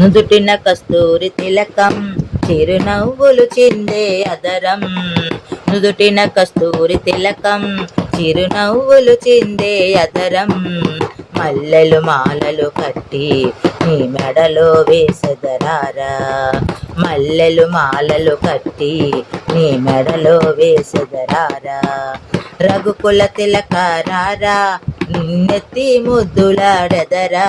నుదుటిన కస్తూరి తిలకం చిరునవ్వులు చిందే అదరం. నుదుటిన కస్తూరి తిలకం చిరునవ్వులు చిందే అదరం. మల్లెలు మాలలు కట్టి నీ మెడలో వేసెదరారా. మల్లెలు మాలలు కట్టి నీ మెడలో వేసెదరారా. రఘుకుల తిలకారారా నిన్నెత్తి ముద్దులాడెదరా.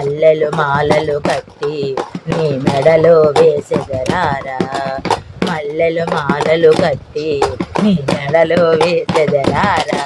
మల్లెలు మాలలు కట్టి నీ మెడలో వేసెదరారా? మల్లెలు మాలలు కట్టి నీ మెడలో వేసెదరారా?